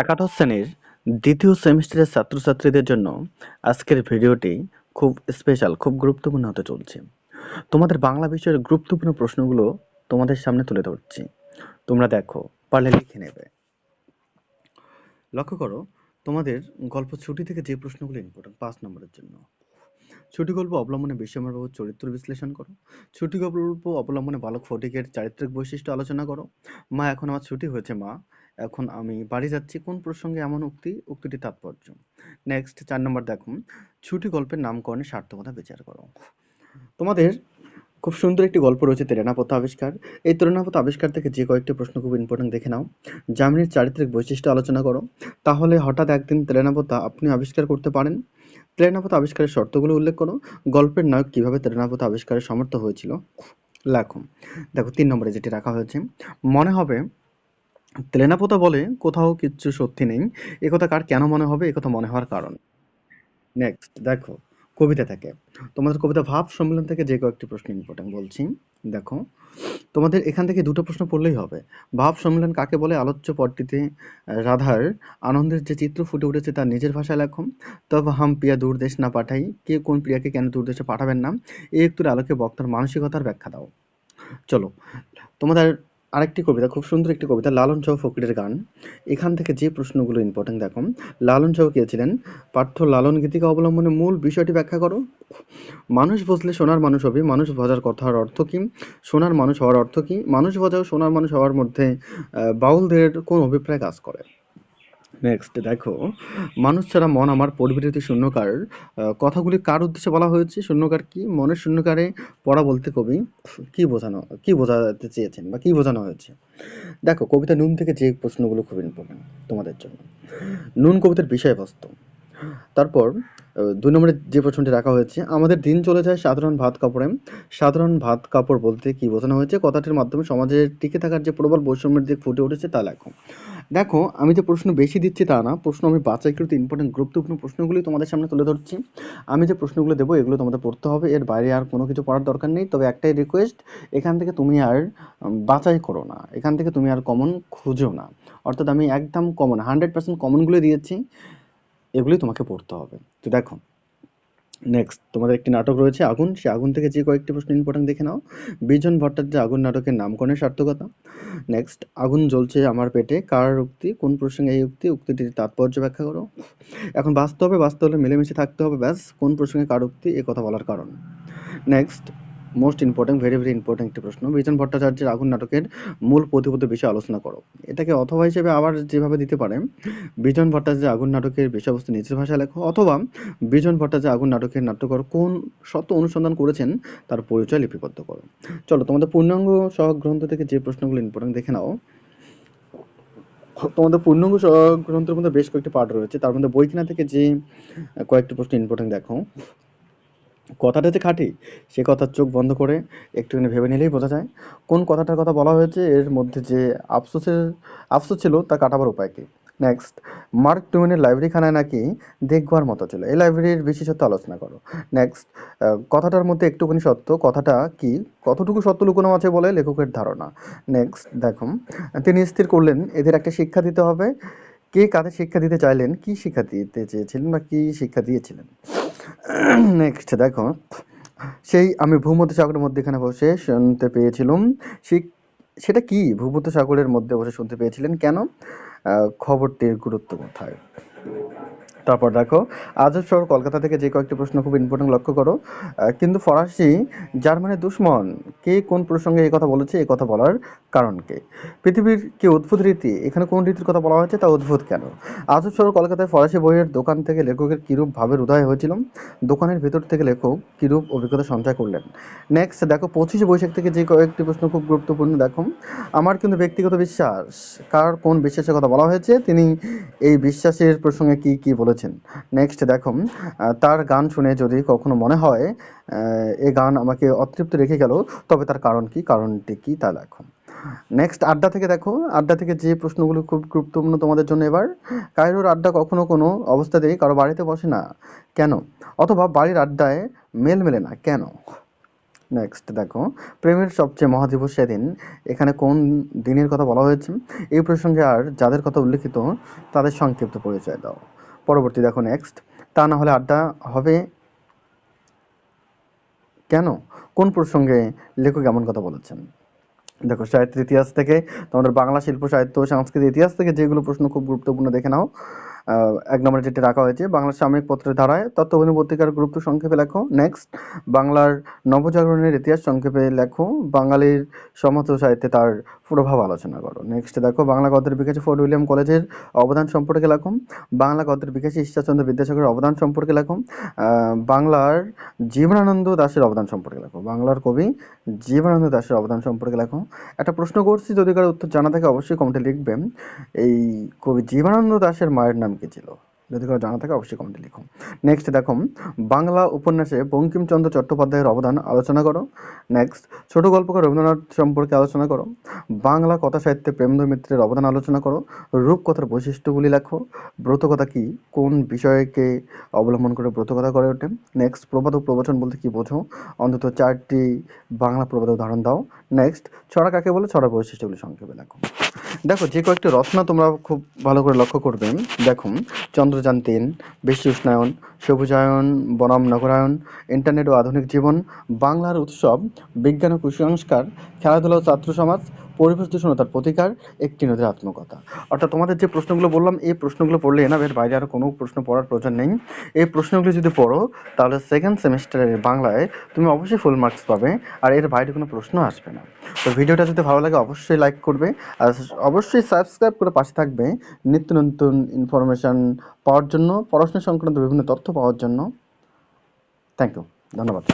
একাদশ শ্রেণির দ্বিতীয় সেমিস্টারের ছাত্রছাত্রীদের জন্য আজকের ভিডিওটি খুব স্পেশাল খুব গুরুত্বপূর্ণ হতে চলছে। তোমাদের বাংলা বিষয়ের গুরুত্বপূর্ণ প্রশ্নগুলো তোমাদের সামনে তুলে ধরছি। তোমরা দেখো, পারলে লিখে নেবে। লক্ষ্য করো, তোমাদের গল্প ছুটি থেকে যে প্রশ্নগুলো ইম্পর্টেন্ট পাঁচ নম্বরের জন্য। ছুটি গল্প অবলম্বনে বিশ্বমবাবুর চরিত্র বিশ্লেষণ করো। ছুটি গল্প অবলম্বনে বালক ফটিকের চারিত্রিক বৈশিষ্ট্য আলোচনা করো। মা, এখন আমার ছুটি হয়েছে, মা। এখন আমি বাড়ি যাচ্ছি, কোন প্রসঙ্গে এমন উক্তি, উক্তিটি তাৎপর্য? নেক্সট চার নম্বর দেখুন। ছুটি গল্পের নামকরণের সার্থকতা বিচার করো। তোমাদের খুব সুন্দর একটি গল্প রয়েছে তেরেনাপথ আবিষ্কার। এই তেরেনাপথ আবিষ্কার থেকে যে কয়েকটি প্রশ্ন খুব ইম্পর্টেন্ট দেখে নাও। জামিনের চারিত্রিক বৈশিষ্ট্য আলোচনা করো। তাহলে হঠাৎ একদিন তেরেনাপথা আপনি আবিষ্কার করতে পারেন। তেরেনাপথ আবিষ্কারের শর্তগুলো উল্লেখ করো। গল্পের নায়ক কীভাবে তেরেনাপথ আবিষ্কারের সমর্থ হয়েছিল? লেখো। দেখো, তিন নম্বরে যেটি রাখা হয়েছে। মনে হবে তেলেনাপোতা বলে, কোথাও কিচ্ছু সত্যি নেই। একথা কার কেন মনে হবে? একথা মনে হওয়ার কারণ। নেক্সট দেখো, কবিতা থেকে। তোমাদের কবিতা ভাব সম্মেলন থেকে যে কয়েকটি প্রশ্ন ইম্পর্টেন্ট বলছি। দেখো, তোমাদের এখান থেকে দুটো প্রশ্ন পড়লেই হবে। ভাব সম্মেলন কাকে বলে? আলোচ্য পদটিতে রাধার আনন্দের যে চিত্র ফুটে উঠেছে তার নিজের ভাষায় লেখো। তব হাম প্রিয়া দূরদেশ না পাঠাই। কে কোন প্রিয়াকে কেন দূরদেশে পাঠাবেন না? এই একটুর আলোকে বক্তার মানসিকতার ব্যাখ্যা দাও। চলো, তোমাদের আরেকটি কবিতা, খুব সুন্দর একটি কবিতা, লালন সাহু ফকিরের গান। এখান থেকে যে প্রশ্নগুলো ইম্পর্টেন্ট দেখো। লালন সাহু কে পার্থ লালন গীতিকা অবলম্বনে মূল বিষয়টি ব্যাখ্যা করো। মানুষ বুঝলে সোনার মানুষ হবে, মানুষ ভজার কথার অর্থ কি? সোনার মানুষ হওয়ার অর্থ কি? মানুষ ভজা সোনার মানুষ হওয়ার মধ্যে বাউলদের কোন অভিপ্রায় কাজ করে? নেক্সট দেখো, মানুষ ছাড়া মন আমার পরিবৃতি শূন্যকার। কথাগুলি কার উদ্দেশ্যে বলা হয়েছে? শূন্যকার কি? মনের শূন্যকারে পড়া বলতে কবি কি বোঝানো, কি বোঝাতে চেয়েছেন বা কি বোঝানো হয়েছে? দেখো, কবিতা নুন থেকে যে প্রশ্নগুলো খুব ইম্পর্টেন্ট তোমাদের জন্য। নুন কবিতার বিষয়বস্তু। তারপর দুই নম্বরে যে প্রশ্নটি রাখা হয়েছে, আমাদের দিন চলে যায় সাধারণ ভাত কাপড়ে। সাধারণ ভাত কাপড় বলতে কি বোঝানো হয়েছে? কথাটির মাধ্যমে সমাজে টিকে থাকার যে প্রবল বৈষম্যের দিক ফুটে উঠেছে তা লেখো। দেখো, আমি যে প্রশ্ন বেশি দিচ্ছি তা না, প্রশ্ন আমি বাছাইকৃত ইম্পর্টেন্ট গুরুত্বপূর্ণ প্রশ্নগুলি তোমাদের সামনে তুলে ধরছি। আমি যে প্রশ্নগুলো দেবো, এগুলো তোমাদের পড়তে হবে। এর বাইরে আর কোনো কিছু পড়ার দরকার নেই। তবে একটাই রিকোয়েস্ট এখান থেকে তুমি আর বাছাই করো না। এখান থেকে তুমি আর কমন খুঁজো না। অর্থাৎ আমি একদম কমন হান্ড্রেড পার্সেন্ট কমনগুলো দিয়েছি। এগুলি তোমাকে পড়তে হবে। তো দেখো নেক্সট তোমাদের একটি নাটক রয়েছে, আগুন। সে আগুন থেকে যে কয়েকটি প্রশ্ন ইম্পর্টেন্ট দেখে নাও। বিজন ভট্টাচার্য আগুন নাটকের নামকরণের সার্থকতা। নেক্সট আগুন জ্বলছে আমার পেটে। কার উক্তি? কোন প্রসঙ্গে এই উক্তি? উক্তিটির তাৎপর্য ব্যাখ্যা করো। এখন বাস্তবে হবে বাস্তব হলে মিলেমিশে থাকতে হবে, ব্যাস। কোন প্রসঙ্গে কার উক্তি? এ কথা বলার কারণ। Next most important very very important একটি প্রশ্ন। বিজন ভট্টাচার্যের আগুন নাটকের মূল প্রতিপদ বিষয়ে আলোচনা করো। এটাকে অথবা হিসেবে আবার যেভাবে দিতে পারে, বিজন ভট্টাচার্যের আগুন নাটকের বিষয়বস্তু নিজের ভাষায় লেখো, অথবা বিজন ভট্টাচার্য আগুন নাটকের নাট্যকর কোন সত্য অনুসন্ধান করেছেন তার পরিচয় লিপিবদ্ধ করো। চলো, তোমাদের পূর্ণাঙ্গ সহ গ্রন্থ থেকে যে প্রশ্নগুলো ইম্পর্টেন্ট দেখে নাও। তোমাদের পূর্ণাঙ্গ গ্রন্থের মধ্যে বেশ কয়েকটি পার্ট রয়েছে। তার মধ্যে বইকিনা থেকে যে কয়েকটি প্রশ্ন ইম্পর্টেন্ট দেখো। কথাটা যে খাঁটি, সে কথার চোখ বন্ধ করে একটুখানি ভেবে নিলেই বোঝা যায় কোন কথাটার কথা বলা হয়েছে, এর মধ্যে যে আফসোসের, আফসোস ছিল তা কাটাবার উপায় কী? নেক্সট মার্ক টুমেনের লাইব্রেরিখানায় নাকি দেখবার মতো ছিল? এই লাইব্রেরির বিশেষত্ব আলোচনা করো। নেক্সট কথাটার মধ্যে একটুখানি সত্য, কথাটা কি? কতটুকু সত্য লুকোনো আছে বলে লেখকের ধারণা? নেক্সট দেখো, তিনি স্থির করলেন, এদের একটা শিক্ষা দিতে হবে। কে কাদের শিক্ষা দিতে চাইলেন, কি শিক্ষা দিতে চেয়েছিলেন বা কি শিক্ষা দিয়েছিলেন? নেক্সট দেখো। সেই আমি ভূমধ্য সাগরের মধ্যে এখানে বসে শুনতে পেয়েছিলাম। সেটা কি? ভূমধ্য সাগরের মধ্যে বসে শুনতে পেয়েছিলেন কেন? খবরটির গুরুত্ব কোথায়? তারপর দেখো, আজব শহর, কলকাতা থেকে যে কয়েকটি প্রশ্ন খুব ইম্পর্টেন্ট লক্ষ্য করো। কিন্তু ফরাসি জার্মানির দুশ্মন, কে কোন প্রসঙ্গে এই কথা বলেছে, এই কথা বলার কারণ কে? পৃথিবীর কি অদ্ভুত রীতি? এখানে কোন রীতির কথা বলা হয়েছে, তা অদ্ভুত কেন? আজব শহর, কলকাতায় ফরাসি বইয়ের দোকান থেকে লেখকের কিরূপ ভাবের উদয় হয়েছিল দোকানের ভেতর থেকে লেখক কিরূপ অভিজ্ঞতা সঞ্চয় করলেন? নেক্সট দেখো, পঁচিশে বৈশাখ থেকে যে কয়েকটি প্রশ্ন খুব গুরুত্বপূর্ণ, দেখো। আমার কিন্তু ব্যক্তিগত বিশ্বাস, কার কোন বিশ্বাসের কথা বলা হয়েছে, তিনি এই বিশ্বাসের প্রসঙ্গে কি কি বলেছেন? করেছেন। নেক্সট দেখো তার গান শুনে যদি কখনো মনে হয় এ গান আমাকে অতৃপ্ত রেখে গেল, তবে তার কারণ কি? কারণটি কি তা দেখো নেক্সট আড্ডা থেকে দেখো, আড্ডা থেকে যে প্রশ্নগুলো খুব গুরুত্বপূর্ণ তোমাদের জন্য এবার, কায়রোর আড্ডা কখনো কোনো অবস্থাতেই কারও বাড়িতে বসে না। কেন? অথবা বাড়ির আড্ডায় মেল মেলে না, কেন? নেক্সট দেখো, প্রেমের সবচেয়ে মহাদিবস সেদিন, এখানে কোন দিনের কথা বলা হয়েছে? এই প্রসঙ্গে আর যাদের কথা উল্লেখিত, তাদের সংক্ষিপ্ত পরিচয় দাও। পরবর্তী দেখো নেক্সট তা না হলে আড্ডা হবে কেন? কোন প্রসঙ্গে লেখক এমন কথা বলেছেন? দেখো সাহিত্যের ইতিহাস থেকে, তোমাদের বাংলা শিল্প, সাহিত্য সংস্কৃতি ইতিহাস থেকে যেগুলো প্রশ্ন খুব গুরুত্বপূর্ণ দেখে নাও। এক নম্বরে যেটি রাখা হয়েছে বাংলা সাময়িক পত্রের ধারায় তত্ত্ববোধী পত্রিকার গুরুত্ব সংক্ষেপে লেখো। নেক্সট বাংলার নবজাগরণের ইতিহাস সংক্ষেপে লেখো। বাঙালির সমস্ত সাহিত্যে তার প্রভাব আলোচনা করো। নেক্সট দেখো, বাংলা গদ্যের বিকাশে ফোর্ট উইলিয়াম কলেজের অবদান সম্পর্কে লেখো। বাংলা গদ্যের বিকাশে ঈশ্বরচন্দ্র বিদ্যাসাগরের অবদান সম্পর্কে লেখো। বাংলার জীবনানন্দ দাশের অবদান সম্পর্কে লেখো। বাংলার কবি জীবনানন্দ দাশের অবদান সম্পর্কে লেখো। একটা প্রশ্ন করছি, যদি কারও উত্তর জানা থাকে, অবশ্যই কমেন্টে লিখবেন। এই কবি জীবনানন্দ দাসের মায়ের নাম কি ছিল যদি কারও জানা থাকে, অবশ্যই কমেন্টে লিখুন। নেক্সট দেখো, বাংলা উপন্যাসে বঙ্কিমচন্দ্র চট্টোপাধ্যায়ের অবদান আলোচনা করো। নেক্সট ছোট গল্পকার রবীন্দ্রনাথ সম্পর্কে আলোচনা করো। বাংলা কথা সাহিত্যে প্রেমধর মিত্রের অবদান আলোচনা করো। রূপকথার বৈশিষ্ট্যগুলি লেখো। ব্রতকথা কি? কোন বিষয়কে অবলম্বন করে ব্রতকথা গড়ে ওঠে? নেক্সট প্রবাদ ও প্রবচন বলতে কি বোঝো? অন্তত চারটি বাংলা প্রবাদ উদাহরণ দাও। নেক্সট ছড়া কাকে বলে? ছড়া বৈশিষ্ট্যগুলি সংক্ষেপে লেখো। দেখো, যে কয়েকটি রচনা তোমরা খুব ভালো করে লক্ষ্য করবে। দেখুন, চন্দ্রযান তিন বিশ্ব উষ্ণায়ন, সবুজায়ন, বনাম নগরায়ন ইন্টারনেট ও আধুনিক জীবন, বাংলার উৎসব, বিজ্ঞান ও কুসংস্কার খেলাধুলা ও ছাত্র সমাজ পরিবেশ দূষণ তার প্রতিকার একটি নদীর আত্মকথা অর্থাৎ তোমাদের যে প্রশ্নগুলো বললাম, এই প্রশ্নগুলো পড়লে না এর বাইরে আর কোনো প্রশ্ন পড়ার প্রয়োজন নেই। এই প্রশ্নগুলো যদি পড়ো, তাহলে সেকেন্ড সেমিস্টারের বাংলায় তুমি অবশ্যই ফুল মার্কস পাবে আর এর বাইরে কোনো প্রশ্ন আসবে না। তো ভিডিওটা যদি ভালো লাগে, অবশ্যই লাইক করবে আর অবশ্যই সাবস্ক্রাইব করে পাশে থাকবে নিত্য নতুন ইনফরমেশন পাওয়ার জন্য, পড়াশোনা সংক্রান্ত বিভিন্ন তথ্য পাওয়ার জন্য। থ্যাংক ইউ ধন্যবাদ।